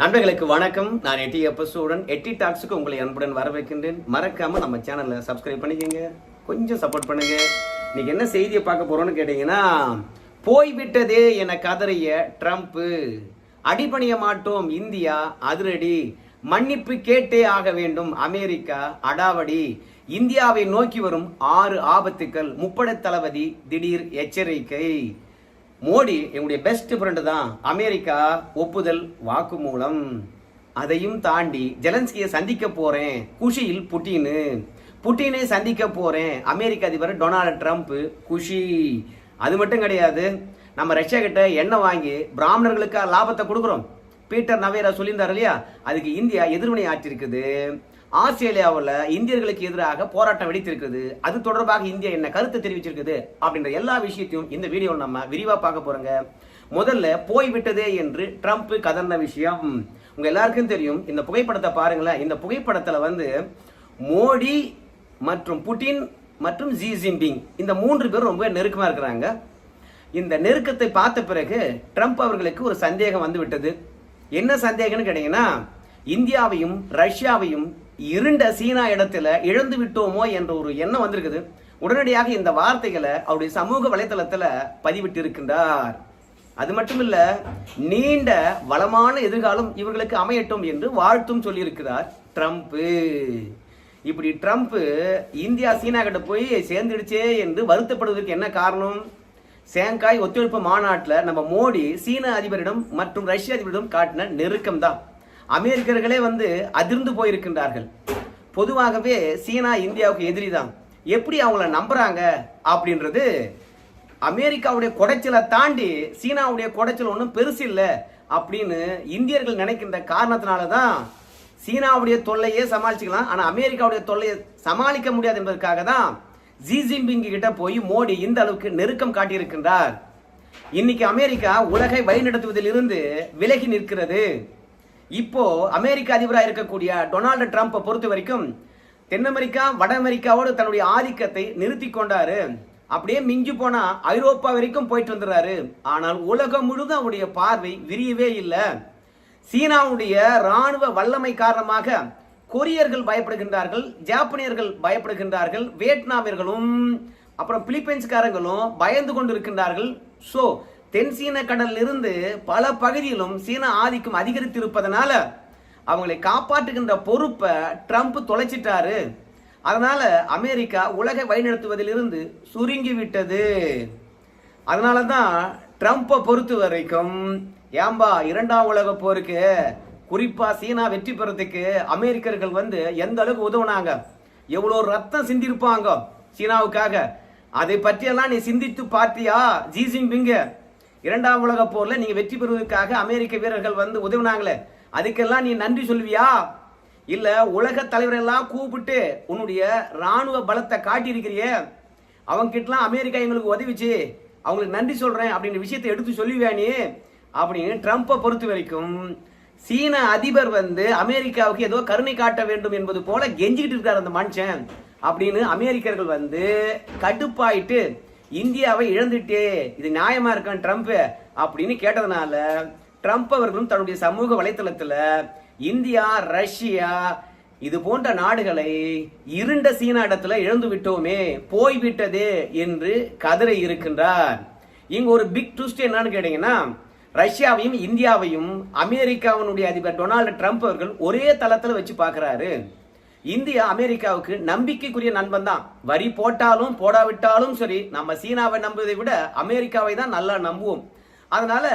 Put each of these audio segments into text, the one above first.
நண்பர்களுக்கு வணக்கம். நான் எட்டி எபிசோடன் எட்டி டாக்ஸுக்கு உங்களை அன்புடன் வரவேற்கின்றேன். மறக்காம நம்ம சேனலை சப்ஸ்கிரைப் பண்ணிக்கோங்க. கொஞ்சம் சப்போர்ட் பண்ணுங்க. இன்னைக்கு என்ன செய்தியை பார்க்க போறோம்னு கேட்டீங்கன்னா போய்விட்டதே என கதறிய ட்ரம்ப் அடிபணிய மாட்டோம். இந்தியா அதிரடி. மன்னிப்பு கேட்டே ஆக வேண்டும். அமெரிக்கா அடாவடி. இந்தியாவை நோக்கி வரும் ஆறு ஆபத்துக்கள். முப்படை தளபதி திடீர் எச்சரிக்கை. மோடி எங்களுடைய பெஸ்ட் ஃப்ரெண்டு தான். அமெரிக்கா ஒப்புதல் வாக்குமூலம். அதையும் தாண்டி ஜெலன்ஸ்கியை சந்திக்க போறேன். குஷியில் புட்டினு புட்டினை சந்திக்க போறேன். அமெரிக்க அதிபர் டொனால்டு ட்ரம்ப் குஷி. அது மட்டும் கிடையாது நம்ம ரஷ்யா கிட்ட எண்ணெய் வாங்கி பிராமணர்களுக்கு லாபத்தை கொடுக்குறோம். பீட்டர் நவேரா சொல்லியிருந்தார் இல்லையா? அதுக்கு இந்தியா எதிர்வினை ஆற்றிருக்குது. ஆஸ்திரேலியாவில் இந்தியர்களுக்கு எதிராக போராட்டம் வெடித்திருக்குது அது தொடர்பாக இந்தியா என்ன கருத்து தெரிவிச்சிருக்குது அப்படின்ற எல்லா விஷயத்தையும் இந்த வீடியோவில் நம்ம விரிவாக பார்க்க போறோங்க. முதல்ல போய்விட்டதே என்று ட்ரம்ப் கதர்ந்த விஷயம். உங்க எல்லாருக்கும் தெரியும். இந்த புகைப்படத்தை பாருங்களேன். இந்த புகைப்படத்தில் வந்து மோடி மற்றும் புட்டின் மற்றும் ஜி ஜின்பிங் இந்த மூன்று பேரும் ரொம்ப நெருக்கமாக இருக்கிறாங்க. இந்த நெருக்கத்தை பார்த்த பிறகு ட்ரம்ப் அவர்களுக்கு ஒரு சந்தேகம் வந்து விட்டது. என்ன சந்தேகம்னு கேட்டீங்கன்னா இந்தியாவையும் ரஷ்யாவையும் இருண்ட சீனா இடத்துல இழந்து விட்டோமோ என்ற ஒரு எண்ணம் வந்திருக்குது. உடனடியாக இந்த வார்த்தைகளை அவருடைய சமூக வலைதளத்தில் பதிவிட்டு இருக்கின்றார் அது மட்டும் இல்ல நீண்ட வளமான எதிர்காலம் இவர்களுக்கு அமையட்டும் என்று வாழ்த்தும் சொல்லியிருக்கிறார் ட்ரம்ப்பு இப்படி ட்ரம்ப் இந்தியா சீனா கிட்ட போய் சேர்ந்துடுச்சே என்று வருத்தப்படுவதற்கு என்ன காரணம்? சேங்காய் ஒத்துழைப்பு மாநாட்டில் நம்ம மோடி சீன அதிபரிடம் மற்றும் ரஷ்ய அதிபரிடம் காட்டின நெருக்கம் தான் அமெரிக்கர்களே வந்து அதிர்ந்து போயிருக்கின்றார்கள். பொதுவாகவே சீனா இந்தியாவுக்கு எதிரி தான் எப்படி அவங்கள நம்புறாங்க அப்படின்றது அமெரிக்காவுடைய குடைச்சலை தாண்டி சீனாவுடைய குடைச்சல் ஒன்றும் பெருசு இல்லை அப்படின்னு இந்தியர்கள் நினைக்கின்ற காரணத்தினால தான் சீனாவுடைய தொல்லையே சமாளிச்சுக்கலாம். ஆனால் அமெரிக்காவுடைய தொல்லையை சமாளிக்க முடியாது என்பதற்காக தான் ஜி ஜின்பிங் கிட்ட போய் மோடி இந்த அளவுக்கு நெருக்கம் காட்டியிருக்கின்றார். இன்னைக்கு அமெரிக்கா உலகை வழிநடத்துவதில் இருந்து விலகி நிற்கிறது. இப்போ அமெரிக்க அதிபராக இருக்கக்கூடிய டொனால்டு ட்ரம்ப்பை பொறுத்த வரைக்கும் தென் அமெரிக்கா வட அமெரிக்காவோடு தன்னுடைய ஆதிக்கத்தை நிறுத்தி கொண்டாரு. அப்படியே மிஞ்சி போனா ஐரோப்பா வரைக்கும் போயிட்டு வந்துடுறாரு. ஆனால் உலகம் முழுதும் அவருடைய பார்வை விரியவே இல்லை. சீனாவுடைய ராணுவ வல்லமை காரணமாக கொரியர்கள் பயப்படுகின்றார்கள் ஜாப்பனியர்கள் பயப்படுகின்றார்கள் வியட்நாமியர்களும் அப்புறம் பிலிப்பைன்ஸ்காரங்களும் பயந்து கொண்டு இருக்கின்றார்கள். ஸோ தென் சீன கடலில் இருந்து பல பகுதியிலும் சீன ஆதிக்கம் அதிகரித்திருப்பதனால அவங்களை காப்பாற்றுகின்ற பொறுப்பை ட்ரம்ப் தொலைச்சிட்டாரு. அதனால அமெரிக்கா உலகை வழிநடத்துவதிலிருந்து சுருங்கி விட்டது. அதனால தான் ட்ரம்ப்பை பொறுத்த வரைக்கும் ஏம்பா இரண்டாம் உலக போருக்கு குறிப்பாக சீனா வெற்றி பெறத்துக்கு அமெரிக்கர்கள் வந்து எந்த அளவுக்கு உதவுனாங்க? எவ்வளோ ரத்தம் சிந்திருப்பாங்க சீனாவுக்காக? அதை பற்றியெல்லாம் நீ சிந்தித்து பார்த்தியா ஜி ஜின்பிங்க? இரண்டாம் உலக போர்ல நீங்க வெற்றி பெறுவதற்காக அமெரிக்க வீரர்கள் வந்து உதவினாங்களே அதுக்கெல்லாம் நீ நன்றி சொல்வியா இல்ல உலக தலைவரெல்லாம் கூப்பிட்டு உன்னுடைய ராணுவ பலத்தை காட்டியிருக்கிறியே அவங்க கிட்டலாம் அமெரிக்கா எங்களுக்கு உதவிச்சு அவங்களுக்கு நன்றி சொல்றேன் அப்படின்ற விஷயத்தை எடுத்து சொல்லுவியா நீ? அப்படின்னு ட்ரம்ப்பை பொறுத்த வரைக்கும் சீன அதிபர் வந்து அமெரிக்காவுக்கு ஏதோ கருணை காட்ட வேண்டும் என்பது போல கெஞ்சிக்கிட்டு இருக்காரு அந்த மனுஷன் அப்படின்னு அமெரிக்கர்கள் வந்து கடுப்பாயிட்டு இந்தியாவை இழந்துட்டே இது நியாயமா இருக்கான் ட்ரம்ப்? அப்படின்னு கேட்டதுனால ட்ரம்ப் அவர்களும் தன்னுடைய சமூக வலைத்தளத்துல இந்தியா ரஷ்யா இது போன்ற நாடுகளை இருண்ட சீனா இடத்துல இழந்து விட்டோமே போய்விட்டதே என்று கதறி இருக்கின்றார். இங்க ஒரு பிக் ட்விஸ்ட் என்னன்னு கேட்டீங்கன்னா ரஷ்யாவையும் இந்தியாவையும் அமெரிக்காவினுடைய அதிபர் டொனால்டு ட்ரம்ப் அவர்கள் ஒரே தளத்துல வச்சு பார்க்குறாரு. இந்தியா அமெரிக்காவுக்கு நம்பிக்கைக்குரிய நண்பன் தான். வரி போட்டாலும் போடாவிட்டாலும் சரி நம்ம சீனாவை நம்புவதை விட அமெரிக்காவை தான் நல்லா நம்புவோம். அதனால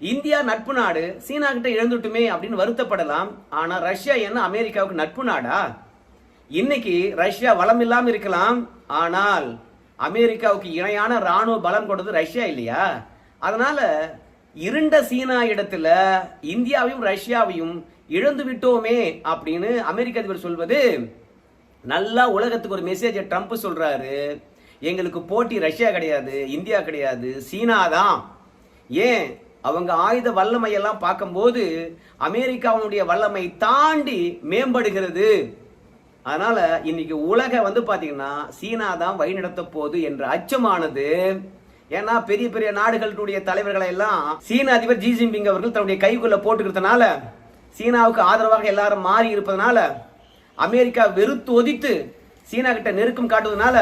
இந்தியா நட்பு நாடு சீனா கிட்ட இழந்துட்டுமே அப்படின்னு வருத்தப்படலாம். ஆனா ரஷ்யா என்ன அமெரிக்காவுக்கு நட்பு நாடா? இன்னைக்கு ரஷ்யா வளம் இல்லாம இருக்கலாம். ஆனால் அமெரிக்காவுக்கு இணையான ராணுவ பலம் கொண்டது ரஷ்யா இல்லையா? அதனால இருண்ட சீனா இடத்துல இந்தியாவையும் ரஷ்யாவையும் இழந்து விட்டோமே அப்படின்னு அமெரிக்க அதிபர் சொல்வது நல்லா உலகத்துக்கு ஒரு மெசேஜை ட்ரம்ப் சொல்றாரு. எங்களுக்கு போட்டி ரஷ்யா கிடையாது இந்தியா கிடையாது சீனா தான். ஏன்? அவங்க ஆயுத வல்லமையெல்லாம் பார்க்கும்போது அமெரிக்காவுடைய வல்லமை தாண்டி மேம்படுகிறது. அதனால இன்னைக்கு உலக வந்து பாத்தீங்கன்னா சீனா தான் வழிநடத்த போகுது என்ற அச்சமானது. ஏன்னா பெரிய பெரிய நாடுகளுடைய தலைவர்களை எல்லாம் சீன அதிபர் ஜி ஜின்பிங் அவர்கள் தன்னுடைய கைக்குள்ள போட்டுக்கிறதுனால சீனாவுக்கு ஆதரவாக எல்லாரும் மாறி இருப்பதனால அமெரிக்கா வெறுத்து ஒதித்து சீனா கிட்ட நெருக்கம் காட்டுவதனால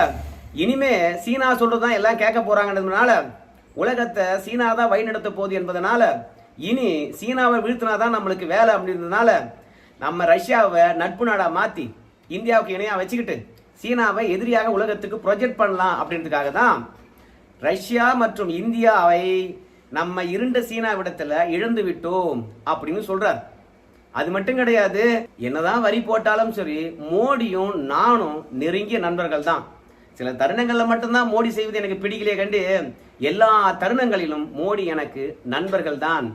இனிமே சீனா சொல்றதுதான் எல்லாம் கேட்க போறாங்கன்றதுனால உலகத்தை சீனா தான் வழிநடத்த போகுது என்பதனால இனி சீனாவை வீழ்த்தினாதான் நம்மளுக்கு வேலை அப்படின்றதுனால நம்ம ரஷ்யாவை நட்பு நாடாக மாற்றி இந்தியாவுக்கு இணையாக வச்சுக்கிட்டு சீனாவை எதிரியாக உலகத்துக்கு ப்ரொஜெக்ட் பண்ணலாம் அப்படின்றதுக்காக தான் ரஷ்யா மற்றும் இந்தியாவை நம்ம இருண்ட சீனாவிடத்தில் இழந்து விட்டோம் அப்படின்னு சொல்கிறார் அது மட்டும் கிடையாது என்னதான் வரி போட்டாலும் சரி மோடியும் நானும் நெருங்கிய நண்பர்கள் தான் சில தருணங்களில் மட்டும்தான் மோடி செய்வது எனக்கு பிடிக்கலையே கண்டு எல்லா தருணங்களிலும் மோடி எனக்கு நண்பர்கள் தான்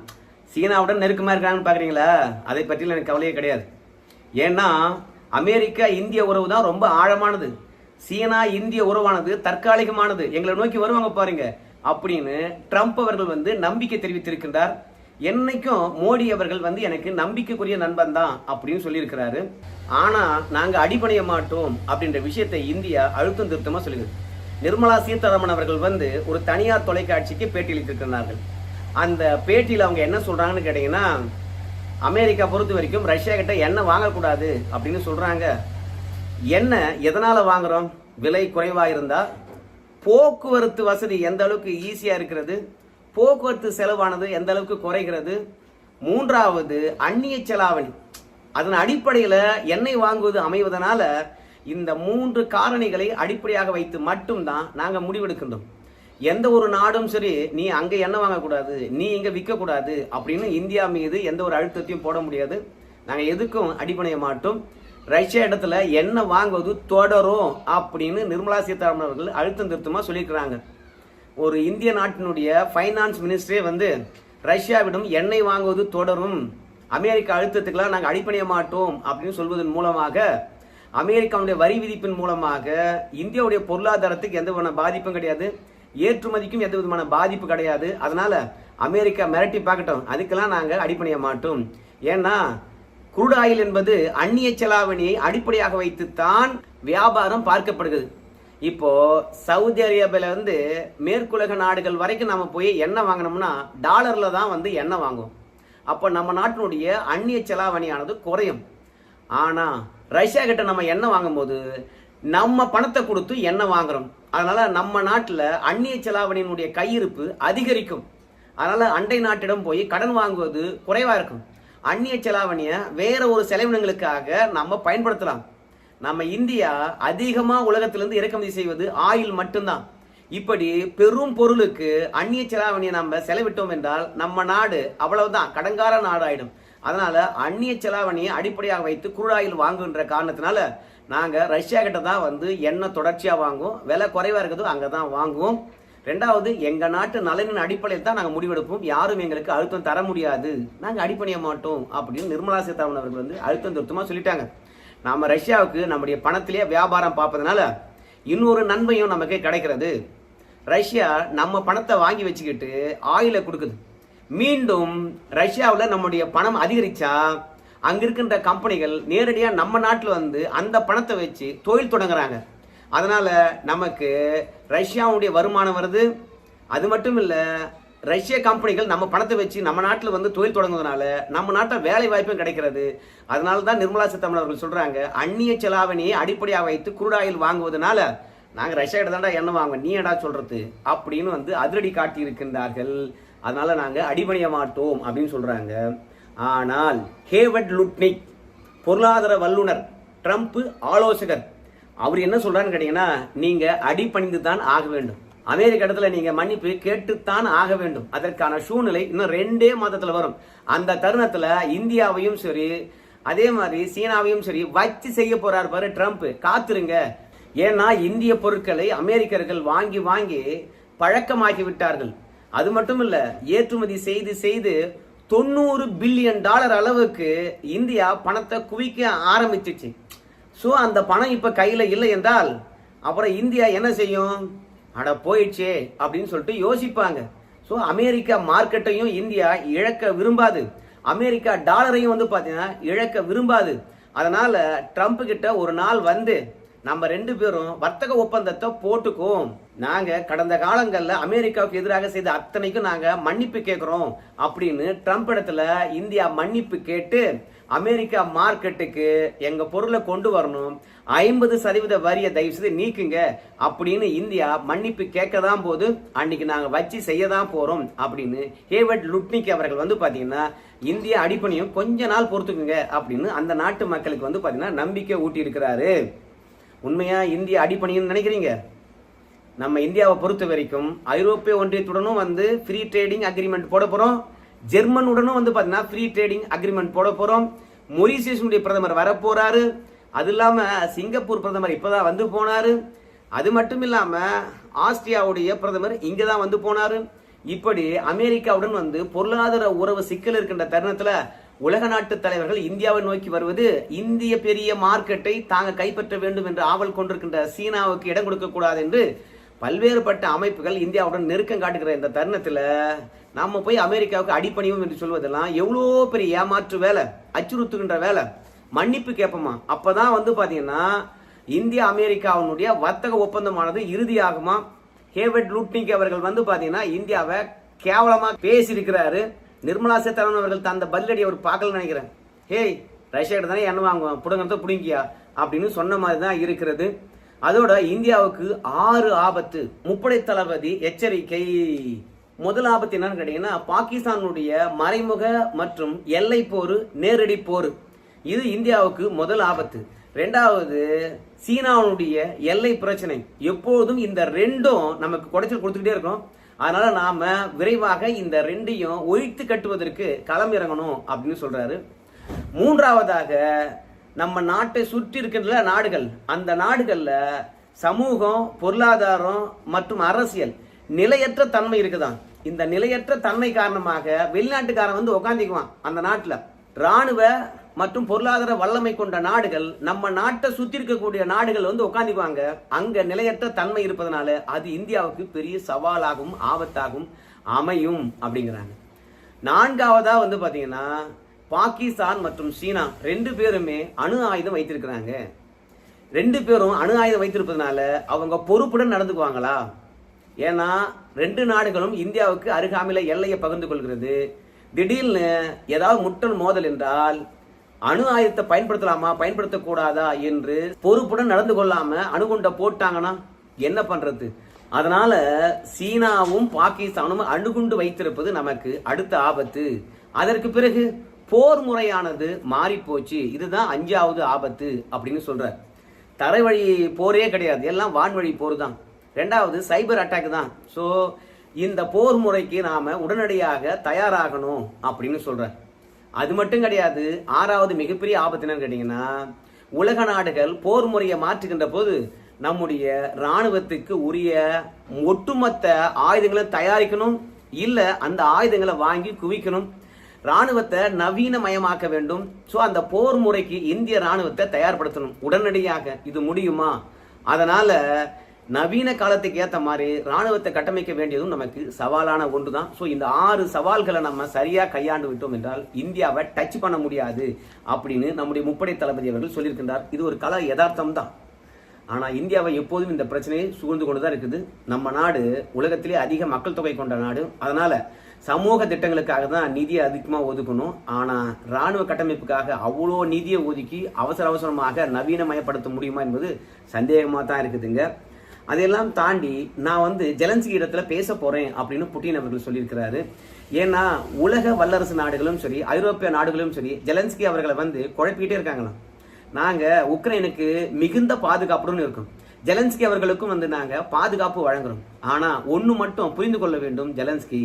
சீனாவுடன் நெருக்கமாக இருக்கிறாங்கன்னு பார்க்குறீங்களா அதை பற்றியில் எனக்கு கவலையே கிடையாது. ஏன்னா அமெரிக்கா இந்திய உறவு தான் ரொம்ப ஆழமானது. சீனா இந்திய உறவானது தற்காலிகமானது. எங்களை நோக்கி வருவாங்க பாருங்க. அப்படின்னு ட்ரம்ப் அவர்கள் வந்து நம்பிக்கை தெரிவித்திருக்கின்றார். என்னைக்கும் மோடி அவர்கள் வந்து எனக்கு நம்பிக்கைக்குரிய நண்பன் தான் அப்படின்னு சொல்லியிருக்கிறாரு. ஆனால் நாங்கள் அடிபணிய மாட்டோம் அப்படின்ற விஷயத்தை இந்தியா அழுத்தம் திருத்தமாக சொல்லுது. நிர்மலா சீதாராமன் அவர்கள் வந்து ஒரு தனியார் தொலைக்காட்சிக்கு பேட்டி அளித்திருக்கிறார்கள். அந்த பேட்டியில் அவங்க என்ன சொல்கிறாங்கன்னு கேட்டிங்கன்னா அமெரிக்கா பொறுத்த வரைக்கும் ரஷ்யா கிட்ட எண்ணெய் வாங்கக்கூடாது அப்படின்னு சொல்கிறாங்க எண்ணெய் எதனால் வாங்குறோம்? விலை குறைவாக இருந்தால் போக்குவரத்து வசதி எந்த அளவுக்கு ஈஸியாக இருக்கிறது? போக்குவரத்து செலவானது எந்த அளவுக்கு குறைகிறது? மூன்றாவது அந்நிய செலாவணி. அதன் அடிப்படையில் எண்ணெய் வாங்குவது அமைவதனால இந்த மூன்று காரணிகளை அடிப்படையாக வைத்து மட்டும்தான் நாங்கள் முடிவெடுக்கின்றோம். எந்த ஒரு நாடும் சரி நீ அங்கே எண்ணெய் வாங்கக்கூடாது நீ இங்கே விற்கக்கூடாது அப்படின்னு இந்தியா மீது எந்த ஒரு அழுத்தத்தையும் போட முடியாது. நாங்கள் எதுக்கும் அடிப்படைய மாட்டோம். ரஷ்யா இடத்துல எண்ணெய் வாங்குவது தொடரும் அப்படின்னு நிர்மலா சீதாராமன் அவர்கள் அழுத்தம் திருத்தமாக சொல்லியிருக்கிறாங்க. ஒரு இந்திய நாட்டினுடைய ஃபைனான்ஸ் மினிஸ்டரே வந்து ரஷ்யாவிடம் எண்ணெய் வாங்குவது தொடரும். அமெரிக்க அழுத்தத்துக்கெல்லாம் நாங்கள் அடிப்பணிய மாட்டோம் அப்படின்னு சொல்வதன் மூலமாக அமெரிக்காவுடைய வரி விதிப்பின் மூலமாக இந்தியாவுடைய பொருளாதாரத்துக்கு எந்த விதமான பாதிப்பும் கிடையாது. ஏற்றுமதிக்கும் எந்த விதமான பாதிப்பு கிடையாது. அதனால் அமெரிக்கா மிரட்டி பார்க்கட்டும். அதுக்கெல்லாம் நாங்கள் அடிப்பணிய மாட்டோம். ஏன்னா குரூட் ஆயில் என்பது அந்நிய செலாவணியை அடிப்படையாக வைத்துத்தான் வியாபாரம் பார்க்கப்படுகிறது. இப்போ சவுதி அரேபியால இருந்து மேற்குலக நாடுகள் வரைக்கும் நம்ம போய் எண்ணெய் வாங்கினோம்னா டாலர்ல தான் வந்து எண்ணெய் வாங்குவோம். அப்போ நம்ம நாட்டினுடைய அந்நிய செலாவணியானது குறையும். ஆனா ரஷ்யா கிட்ட நம்ம எண்ணெய் வாங்கும்போது நம்ம பணத்தை கொடுத்து எண்ணெய் வாங்குறோம். அதனால நம்ம நாட்டில் அந்நிய செலாவணியினுடைய கையிருப்பு அதிகரிக்கும். அதனால அண்டை நாட்டிடம் போய் கடன் வாங்குவது குறைவா இருக்கும். அந்நிய செலாவணியை வேற ஒரு செலவினங்களுக்காக நம்ம பயன்படுத்தலாம். நம்ம இந்தியா அதிகமா உலகத்திலிருந்து இறக்குமதி செய்வது ஆயில் மட்டும்தான். இப்படி பெரும் பொருளுக்கு அந்நிய செலாவணியை நம்ம செலவிட்டோம் என்றால் நம்ம நாடு அவ்வளவுதான் கடங்கார நாடு ஆயிடும் அதனால அந்நிய செலாவணியை அடிப்படையாக வைத்து குழாயில் வாங்குகின்ற காரணத்தினால நாங்க ரஷ்யா கிட்ட தான் வந்து எண்ணெய் தொடர்ச்சியா வாங்குவோம். விலை குறைவா இருக்கிறதோ அங்கே தான் வாங்குவோம். ரெண்டாவது எங்க நாட்டு நலனின் அடிப்படையில் தான் நாங்க முடிவெடுப்போம். யாரும் எங்களுக்கு அழுத்தம் தர முடியாது. நாங்க அடிப்பணிய மாட்டோம் அப்படின்னு நிர்மலா சீதாராமன் அவர்கள் வந்து அழுத்தம் திருத்தமா சொல்லிட்டாங்க. நாம் ரஷ்யாவுக்கு நம்முடைய பணத்திலேயே வியாபாரம் பார்ப்பதுனால இன்னொரு நன்மையும் நமக்கு கிடைக்கிறது. ரஷ்யா நம்ம பணத்தை வாங்கி வச்சுக்கிட்டு ஆயிலை கொடுக்குது. மீண்டும் ரஷ்யாவில் நம்முடைய பணம் அதிகரித்தா அங்கே இருக்கின்ற கம்பெனிகள் நேரடியாக நம்ம நாட்டில் வந்து அந்த பணத்தை வச்சு தொழில் தொடங்குறாங்க. அதனால் நமக்கு ரஷ்யாவுடைய வருமானம் வருது. அது மட்டும் இல்லை ரஷ்ய கம்பெனிகள் நம்ம பணத்தை வச்சு நம்ம நாட்டில் வந்து தொழில் தொடங்குறதுனால நம்ம நாட்டில் வேலை வாய்ப்பும் கிடைக்கிறது. அதனால தான் நிர்மலா சீதாராமன் அவர்கள் சொல்கிறாங்க அந்நிய செலாவணியை அடிப்படையாக வைத்து குருடாயில் வாங்குவதனால நாங்கள் ரஷ்யா கிட்ட தாண்டா என்ன வாங்குவோம் நீ ஏடா சொல்கிறது அப்படின்னு வந்து அதிரடி காட்டி இருக்கின்றார்கள் அதனால் நாங்கள் அடிபணிய மாட்டோம் அப்படின்னு சொல்கிறாங்க ஆனால் ஹேவட் லுட்னிக் பொருளாதார வல்லுனர் ட்ரம்ப் ஆலோசகர் அவர் என்ன சொல்கிறான்னு கேட்டிங்கன்னா நீங்கள் அடிபணிந்து தான் ஆக வேண்டும். அமெரிக்க இடத்துல நீங்க மன்னிப்பு கேட்டுத்தான் ஆக வேண்டும். அதற்கான சூழ்நிலை இன்னும் ரெண்டே மாதத்துல வரும். அந்த தருணத்துல இந்தியாவையும் சரி அதே மாதிரி சீனாவையும் சரி வச்சு செய்ய போறார் பாரு ட்ரம்ப். காத்துருங்க. ஏன்னா இந்திய பொருட்களை அமெரிக்கர்கள் வாங்கி வாங்கி பழக்கமாக்கி விட்டார்கள். அது மட்டும் இல்ல ஏற்றுமதி செய்து செய்து தொண்ணூறு பில்லியன் டாலர் அளவுக்கு இந்தியா பணத்தை குவிக்க ஆரம்பிச்சிச்சு. ஸோ அந்த பணம் இப்ப கையில இல்லை என்றால் அப்புறம் இந்தியா என்ன செய்யும்? அட போயிடுச்சே அப்படின்னு சொல்லிட்டு யோசிப்பாங்க. ஸோ அமெரிக்கா மார்க்கெட்டையும் இந்தியா இழக்க விரும்பாது. அமெரிக்கா டாலரையும் வந்து பார்த்தீங்கன்னா இழக்க விரும்பாது. அதனால் ட்ரம்ப் கிட்ட ஒரு நாள் வந்து நம்ம ரெண்டு பேரும் வர்த்தக ஒப்பந்தத்தை போட்டுக்குவோம். நாங்கள் கடந்த காலங்களில் அமெரிக்காவுக்கு எதிராக செய்த அத்தனைக்கும் நாங்கள் மன்னிப்பு கேட்குறோம் அப்படின்னு ட்ரம்ப் இடத்துல இந்தியா மன்னிப்பு கேட்டு அமெரிக்கா மார்க்கெட்டுக்கு எங்க பொருளை கொண்டு வரணும். ஐம்பது சதவீத வரியை தயவு செய்து நீக்குங்க. அப்படின்னு இந்தியா மன்னிப்பு கேட்க தான் போது அன்னைக்கு நாங்க வச்சு செய்ய தான் போறோம் அப்படின்னு ஹேவர்ட் லுட்னிக் அவர்கள் வந்து பாத்தீங்கன்னா இந்தியா அடிப்பணியும் கொஞ்ச நாள் பொறுத்துக்குங்க அப்படின்னு அந்த நாட்டு மக்களுக்கு வந்து பாத்தீங்கன்னா நம்பிக்கை ஊட்டி இருக்கிறாரு உண்மையா இந்தியா அடிப்பணின்னு நினைக்கிறீங்க? நம்ம இந்தியாவை பொறுத்த வரைக்கும் ஐரோப்பிய ஒன்றியத்துடனும் வந்து ஃப்ரீ ட்ரேடிங் அக்ரிமெண்ட் போட போறோம். ஜெர்மனுடனும் வந்து பார்த்தீங்கன்னா ஃப்ரீ ட்ரேடிங் அக்ரிமெண்ட் போட போகிறோம் மொரிசியஸுடைய பிரதமர் வரப்போகிறாரு அது இல்லாமல் சிங்கப்பூர் பிரதமர் இப்போ தான் வந்து போனாரு. அது மட்டும் இல்லாமல் ஆஸ்திரியாவுடைய பிரதமர் இங்கே தான் வந்து போனார். இப்படி அமெரிக்காவுடன் வந்து பொருளாதார உறவு சிக்கல் இருக்கின்ற தருணத்தில் உலக நாட்டு தலைவர்கள் இந்தியாவை நோக்கி வருவது இந்திய பெரிய மார்க்கெட்டை தாங்க கைப்பற்ற வேண்டும் என்று ஆவல் கொண்டிருக்கின்ற சீனாவுக்கு இடம் கொடுக்கக்கூடாது என்று பல்வேறுபட்ட அமைப்புகள் இந்தியாவுடன் நெருக்கம் காட்டுகிற இந்த தருணத்தில் நாம போய் அமெரிக்காவுக்கு அடிப்பணியும் என்று சொல்வதெல்லாம் எவ்வளோ பெரிய ஏமாற்று வேலை அச்சுறுத்துகின்ற வேலை. மன்னிப்பு கேட்போமா அப்பதான் வந்து பாத்தீங்கன்னா இந்தியா அமெரிக்காவினுடைய வர்த்தக ஒப்பந்தமானது இறுதியாகுமா? ஹேவர்ட் லூட்னிக் அவர்கள் வந்து பாத்தீங்கன்னா இந்தியாவை கேவலமா பேசியிருக்கிறாரு. நிர்மலா சீதாராமன் அவர்கள் தந்த பதிலடி அவர் பார்க்கலன்னு நினைக்கிறேன். ஹேய் ரஷ்யா தானே என்ன வாங்குவோம் புடுங்கிறத புடுங்கியா? அப்படின்னு சொன்ன மாதிரி தான் இருக்கிறது. அதோட இந்தியாவுக்கு ஆறு ஆபத்து. முப்படை தளபதி எச்சரிக்கை. முதல் ஆபத்து என்னன்னு கேட்டீங்கன்னா பாகிஸ்தானுடைய மறைமுக மற்றும் எல்லை போர் நேரடி போர். இது இந்தியாவுக்கு முதல் ஆபத்து. ரெண்டாவது சீனாவுடைய எல்லை பிரச்சனை. எப்போதும் இந்த ரெண்டும் நமக்கு குடைச்சல் கொடுத்துக்கிட்டே இருக்கும் அதனால நாம விரைவாக இந்த ரெண்டையும் ஒழித்து கட்டுவதற்கு களம் இறங்கணும் அப்படின்னு சொல்றாரு. மூன்றாவதாக நம்ம நாட்டை சுற்றி இருக்கின்ற நாடுகள். அந்த நாடுகளில் சமூகம் பொருளாதாரம் மற்றும் அரசியல் நிலையற்ற தன்மை இருக்குதான். இந்த நிலையற்ற தன்மை காரணமாக வெளிநாட்டுக்காரன் வந்து உக்காந்திக்குவான் அந்த நாட்டில். ராணுவ மற்றும் பொருளாதார வல்லமை கொண்ட நாடுகள் நம்ம நாட்டை சுற்றி இருக்கக்கூடிய நாடுகள் வந்து உட்காந்துக்குவாங்க அங்க நிலையற்ற தன்மை இருப்பதனால அது இந்தியாவுக்கு பெரிய சவாலாகவும் ஆபத்தாகவும் அமையும் அப்படிங்கிறாங்க. நான்காவதா வந்து பாத்தீங்கன்னா பாகிஸ்தான் மற்றும் சீனா ரெண்டு பேருமே அணு ஆயுதம் வைத்திருக்கிறாங்க. ரெண்டு பேரும் அணு ஆயுதம் வைத்திருப்பதனால அவங்க பொறுப்புடன் நடந்துக்குவாங்களா? ஏன்னா ரெண்டு நாடுகளும் இந்தியாவுக்கு அருகாமையில் எல்லையை பகிர்ந்து கொள்கிறது. திடீர்னு ஏதாவது முட்டல் மோதல் என்றால் அணு ஆயுதத்தை பயன்படுத்தலாமா பயன்படுத்தக்கூடாதா என்று பொறுப்புடன் நடந்து கொள்ளாம அணுகுண்டை போட்டாங்கன்னா என்ன பண்றது? அதனால சீனாவும் பாகிஸ்தானும் அணுகுண்டு வைத்திருப்பது நமக்கு அடுத்த ஆபத்து. அதற்கு பிறகு போர் முறையானது மாறி போச்சு இதுதான் அஞ்சாவது ஆபத்து அப்படின்னு சொல்றார். தரைவழி போரே கிடையாது. எல்லாம் வான்வழி போர் தான் ரெண்டாவது சைபர் அட்டாக் தான். ஸோ இந்த போர் முறைக்கு நாம் உடனடியாக தயாராகணும் அப்படின்னு சொல்கிறார் அது மட்டும் கிடையாது ஆறாவது மிகப்பெரிய ஆபத்து என்னன்னு கேட்டிங்கன்னா உலக நாடுகள் போர் முறையை மாற்றுகின்ற போது நம்முடைய ராணுவத்துக்கு உரிய ஒட்டுமொத்த ஆயுதங்களை தயாரிக்கணும் இல்லை அந்த ஆயுதங்களை வாங்கி குவிக்கணும். ராணுவத்தை நவீனமயமாக்க வேண்டும். ஸோ அந்த போர் முறைக்கு இந்திய ராணுவத்தை தயார்படுத்தணும். உடனடியாக இது முடியுமா? அதனால் நவீன காலத்துக்கு ஏற்ற மாதிரி ராணுவத்தை கட்டமைக்க வேண்டியதும் நமக்கு சவாலான ஒன்று தான் ஸோ இந்த ஆறு சவால்களை நம்ம சரியாக கையாண்டு விட்டோம் என்றால் இந்தியாவை டச் பண்ண முடியாது அப்படின்னு நம்முடைய முப்படை தளபதி அவர்கள் சொல்லியிருக்கின்றார். இது ஒரு கல யதார்த்தம் தான் ஆனால் இந்தியாவை எப்போதும் இந்த பிரச்சனையை சூழ்ந்து கொண்டு தான் இருக்குது. நம்ம நாடு உலகத்திலே அதிக மக்கள் தொகை கொண்ட நாடு. அதனால் சமூக திட்டங்களுக்காக தான் நிதியை அதிகமாக ஒதுக்கணும். ஆனால் ராணுவ கட்டமைப்புக்காக அவ்வளோ நிதியை ஒதுக்கி அவசர அவசரமாக நவீனமயப்படுத்த முடியுமா என்பது சந்தேகமாக தான் இருக்குதுங்க. அதையெல்லாம் தாண்டி நான் வந்து ஜெலன்ஸ்கி இடத்துல பேச போறேன் அப்படின்னு புட்டின் அவர்கள் சொல்லியிருக்கிறாரு. ஏன்னா உலக வல்லரசு நாடுகளும் சரி ஐரோப்பிய நாடுகளும் சரி ஜெலன்ஸ்கி அவர்களை வந்து குழப்பிக்கிட்டே இருக்காங்களாம். நாங்க உக்ரைனுக்கு மிகுந்த பாதுகாப்புடன் இருக்கும். ஜெலன்ஸ்கி அவர்களுக்கும் வந்து நாங்க பாதுகாப்பு வழங்குறோம். ஆனா ஒன்று மட்டும் புரிந்து கொள்ள வேண்டும் ஜெலன்ஸ்கி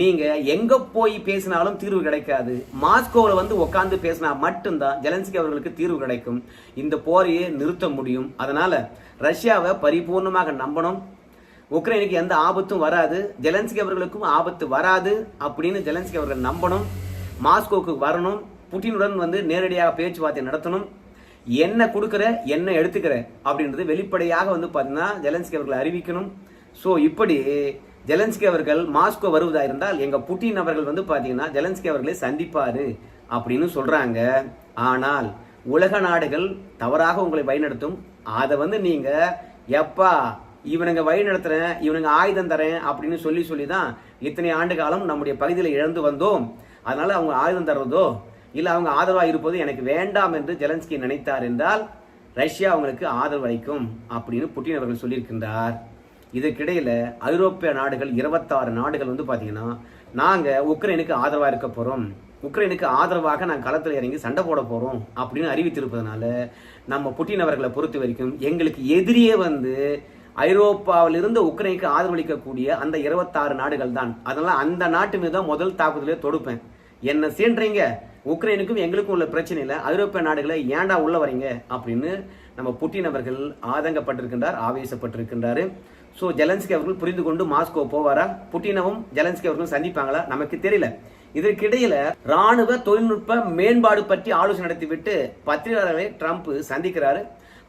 நீங்க எங்க போய் பேசினாலும் தீர்வு கிடைக்காது. மாஸ்கோவில் வந்து உட்காந்து பேசினா மட்டும்தான் ஜெலன்ஸ்கி அவர்களுக்கு தீர்வு கிடைக்கும். இந்த போரையே நிறுத்த முடியும். அதனால ரஷ்யாவை பரிபூர்ணமாக நம்பணும். உக்ரைனுக்கு எந்த ஆபத்தும் வராது. ஜெலன்ஸ்கி அவர்களுக்கும் ஆபத்து வராது அப்படின்னு ஜெலன்ஸ்கி அவர்கள் நம்பணும். மாஸ்கோவுக்கு வரணும். புட்டினுடன் வந்து நேரடியாக பேச்சுவார்த்தை நடத்தணும். என்ன கொடுக்குற என்ன எடுத்துக்கிற அப்படின்றது வெளிப்படையாக வந்து பார்த்தீங்கன்னா ஜெலன்ஸ்கி அவர்கள் அறிவிக்கணும். ஸோ இப்படி ஜெலன்ஸ்கி அவர்கள் மாஸ்கோ வருவதா இருந்தால் எங்கள் புட்டின் அவர்கள் வந்து பார்த்தீங்கன்னா ஜெலன்ஸ்கி அவர்களை சந்திப்பார் அப்படின்னு சொல்கிறாங்க ஆனால் உலக நாடுகள் தவறாக உங்களை வழிநடத்தும் அதை வந்து நீங்கள் எப்பா இவனுங்க வழி நடத்துகிறேன் இவனுங்க ஆயுதம் தரேன் அப்படின்னு சொல்லி சொல்லி தான் இத்தனை ஆண்டு காலம் நம்முடைய பகுதியில் இழந்து வந்தோம். அதனால் அவங்க ஆயுதம் தருவதோ இல்லை அவங்க ஆதரவாக இருப்பது எனக்கு வேண்டாம் என்று ஜெலன்ஸ்கி நினைத்தார் என்றால் ரஷ்யா அவங்களுக்கு ஆதரவு அளிக்கும் அப்படின்னு புட்டின் அவர்கள் சொல்லியிருக்கின்றார். இதற்கிடையில் ஐரோப்பிய நாடுகள் இருபத்தாறு நாடுகள் வந்து பார்த்தீங்கன்னா நாங்கள் உக்ரைனுக்கு ஆதரவாக இருக்க போகிறோம் உக்ரைனுக்கு ஆதரவாக நாங்கள் களத்தில் இறங்கி சண்டை போட போகிறோம் அப்படின்னு அறிவித்திருப்பதனால நம்ம புட்டின் அவர்களை பொறுத்த வரைக்கும் எங்களுக்கு எதிரியே வந்து ஐரோப்பாவிலிருந்து உக்ரைனுக்கு ஆதரவளிக்கக்கூடிய அந்த இருபத்தாறு நாடுகள் தான். அதனால் அந்த நாட்டு மீது தான் முதல் தாக்குதலே தொடுப்பேன். என்ன சீன்றீங்க உக்ரைனுக்கும் எங்களுக்கும் உள்ள பிரச்சனை இல்லை. ஐரோப்பிய நாடுகளை ஏன்டா உள்ள வரீங்க? அப்படின்னு நம்ம புட்டின் அவர்கள் ஆதங்கப்பட்டிருக்கின்றார் ஆவேசப்பட்டிருக்கின்றார். ஸோ ஜெலன்ஸ்கி அவர்கள் புரிந்து கொண்டு மாஸ்கோ போவாரா? புட்டினவும் ஜெலன்ஸ்கி அவர்களும் சந்திப்பாங்களா? நமக்கு தெரியல. இதற்கிடையில ராணுவ தொழில்நுட்ப மேம்பாடு பற்றி ஆலோசனை நடத்திவிட்டு பத்திரிகையாளர்களை ட்ரம்ப் சந்திக்கிறாரு.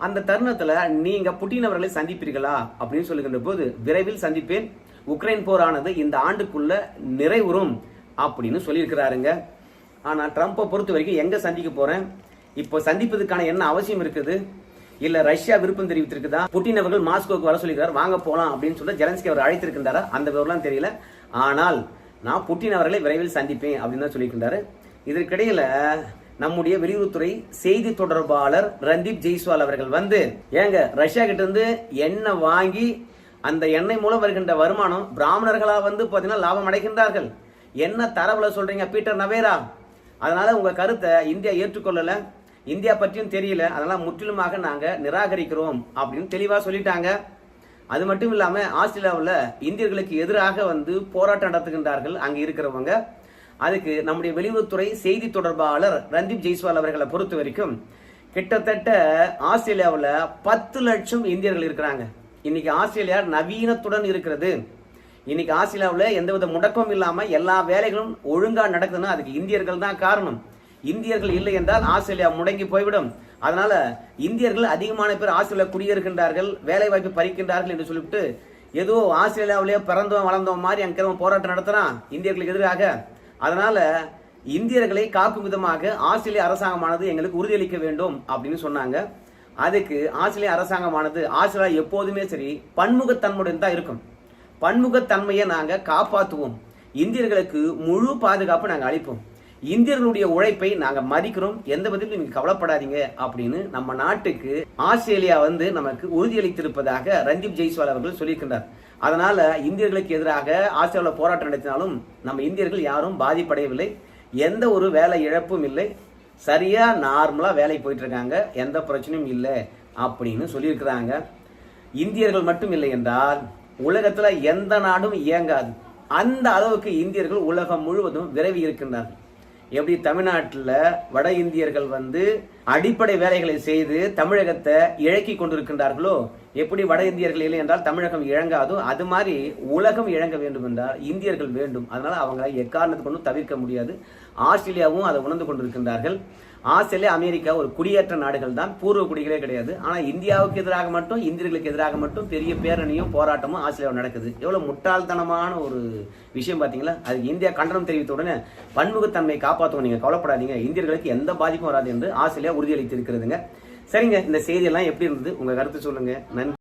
அந்த தருணத்துல நீங்க புட்டின் அவர்களை சந்திப்பீர்களா அப்படின்னு சொல்லுகின்ற போது விரைவில் சந்திப்பேன். உக்ரைன் போரானது இந்த ஆண்டுக்குள்ள நிறைவுறும் அப்படின்னு சொல்லியிருக்கிறாருங்க. ஆனா ட்ரம்ப்பை பொறுத்த வரைக்கும் எங்க சந்திக்க போறேன்? இப்போ சந்திப்பதற்கான என்ன அவசியம் இருக்குது? இல்ல ரஷ்யா விருப்பம் தெரிவித்திருக்குதா? புட்டின் அவர்கள் மாஸ்கோக்கு வர சொல்லிக்கிறார் வாங்க போலாம் அப்படின்னு சொல்லிட்டு ஜெலன்ஸ்கி அவர் அழைத்திருக்கின்றாரா? அந்த விவரம்லாம் தெரியல. ஆனால் நான் புட்டின் அவர்களை விரைவில் சந்திப்பேன் அப்படின்னு தான் சொல்லியிருக்கின்றாரு இதற்கிடையில நம்முடைய வெளியுறவுத்துறை செய்தி தொடர்பாளர் ரந்தீப் ஜெய்ஸ்வால் அவர்கள் வந்து ஏங்க ரஷ்யா கிட்ட இருந்து எண்ணெய் வாங்கி அந்த எண்ணெய் மூலம் வருகின்ற வருமானம் பிராமணர்களா வந்து பாத்தீங்கன்னா லாபம் அடைகின்றார்கள். என்ன தரவுல சொல்றீங்க பீட்டர் நவேரா? அதனால உங்க கருத்தை இந்தியா ஏற்றுக்கொள்ளல. இந்தியா பற்றியும் தெரியல. அதனால முற்றிலுமாக நாங்க நிராகரிக்கிறோம் அப்படின்னு தெளிவா சொல்லிட்டாங்க. அது மட்டும் இல்லாம ஆஸ்திரேலியாவில் இந்தியர்களுக்கு எதிராக வந்து போராட்டம் நடத்துகின்றார்கள் அங்கே இருக்கிறவங்க. அதுக்கு நம்முடைய வெளியுறவுத்துறை செய்தி தொடர்பாளர் ரந்தீப் ஜெய்ஸ்வால் அவர்களை பொறுத்த வரைக்கும் கிட்டத்தட்ட ஆஸ்திரேலியாவில் பத்து லட்சம் இந்தியர்கள் இருக்கிறாங்க. இன்னைக்கு ஆஸ்திரேலியா நவீனத்துடன் இருக்கிறது. இன்னைக்கு ஆஸ்திரேலியாவில் எந்தவித முடக்கமும் இல்லாமல் எல்லா வேலைகளும் ஒழுங்காக நடக்குதுன்னா அதுக்கு இந்தியர்கள் தான் காரணம். இந்தியர்கள் இல்லை என்றால் ஆஸ்திரேலியா முடங்கி போய்விடும். அதனால இந்தியர்கள் அதிகமான பேர் ஆஸ்திரேலியா குடியிருக்கின்றார்கள் வேலை வாய்ப்பு பறிக்கின்றார்கள் என்று சொல்லிவிட்டு ஏதோ ஆஸ்திரேலியாவிலேயே பிறந்தவன் வளர்ந்தோம் மாதிரி அங்கே போராட்டம் நடத்தினா இந்தியர்களுக்கு எதிராக. அதனால இந்தியர்களை காக்கும் விதமாக ஆஸ்திரேலிய அரசாங்கமானது எங்களுக்கு உறுதியளிக்க வேண்டும் அப்படின்னு சொன்னாங்க. அதுக்கு ஆஸ்திரேலிய அரசாங்கமானது ஆஸ்திரேலியா எப்போதுமே சரி பன்முகத்தன்மையுடன் தான் இருக்கும். பன்முகத்தன்மையை நாங்கள் காப்பாற்றுவோம் இந்தியர்களுக்கு முழு பாதுகாப்பு நாங்கள் அளிப்போம். இந்தியர்களுடைய உழைப்பை நாங்கள் மதிக்கிறோம். எந்த பதிலும் நீங்கள் கவலைப்படாதீங்க அப்படின்னு நம்ம நாட்டுக்கு ஆஸ்திரேலியா வந்து நமக்கு உறுதியளித்திருப்பதாக ரஞ்சிப் ஜெய்ஸ்வால் அவர்கள் சொல்லியிருக்கின்றார். அதனால இந்தியர்களுக்கு எதிராக ஆஸ்திரேலியாவில் போராட்டம் நடத்தினாலும் நம்ம இந்தியர்கள் யாரும் பாதிப்படையவில்லை. எந்த ஒரு வேலை இழப்பும் இல்லை. சரியா நார்மலா வேலை போயிட்டு இருக்காங்க எந்த பிரச்சனையும் இல்லை அப்படின்னு சொல்லியிருக்கிறாங்க. இந்தியர்கள் மட்டும் இல்லை என்றால் உலகத்துல எந்த நாடும் இயங்காது. அந்த அளவுக்கு இந்தியர்கள் உலகம் முழுவதும் விரைவி இருக்கின்றார்கள். எப்படி தமிழ்நாட்டில் வட இந்தியர்கள் வந்து அடிப்படை வேலைகளை செய்து தமிழகத்தை இழக்கி கொண்டிருக்கின்றார்களோ? எப்படி வட இந்தியர்கள் இல்லை என்றால் தமிழகம் இழங்காதோ? அது மாதிரி உலகம் இழங்க வேண்டும் என்றால் இந்தியர்கள் வேண்டும். அதனால் அவங்களை எக்காரணத்து கொண்டும் தவிர்க்க முடியாது. ஆஸ்திரேலியாவும் அதை உணர்ந்து கொண்டிருக்கின்றார்கள். ஆஸ்திரேலியா அமெரிக்கா ஒரு குடியேற்ற நாடுகள் தான். பூர்வ குடிகளே கிடையாது. ஆனால் இந்தியாவுக்கு எதிராக மட்டும் இந்தியர்களுக்கு எதிராக மட்டும் பெரிய பேரணியும் போராட்டமும் ஆஸ்திரேலியாவில் நடக்குது. எவ்வளோ முட்டாள்தனமான ஒரு விஷயம் பார்த்தீங்களா? அது இந்தியா கண்டனம் தெரிவித்த உடனே பன்முகத்தன்மை காப்பாற்றணும் நீங்கள் கவலைப்படாதீங்க. இந்தியர்களுக்கு எந்த பாதிப்பும் வராது என்று ஆஸ்திரேலியா உறுதியளித்திருக்கிறதுங்க. சரிங்க இந்த செய்தியெல்லாம் எப்படி இருந்தது? உங்கள் கருத்து சொல்லுங்கள் நன்றி.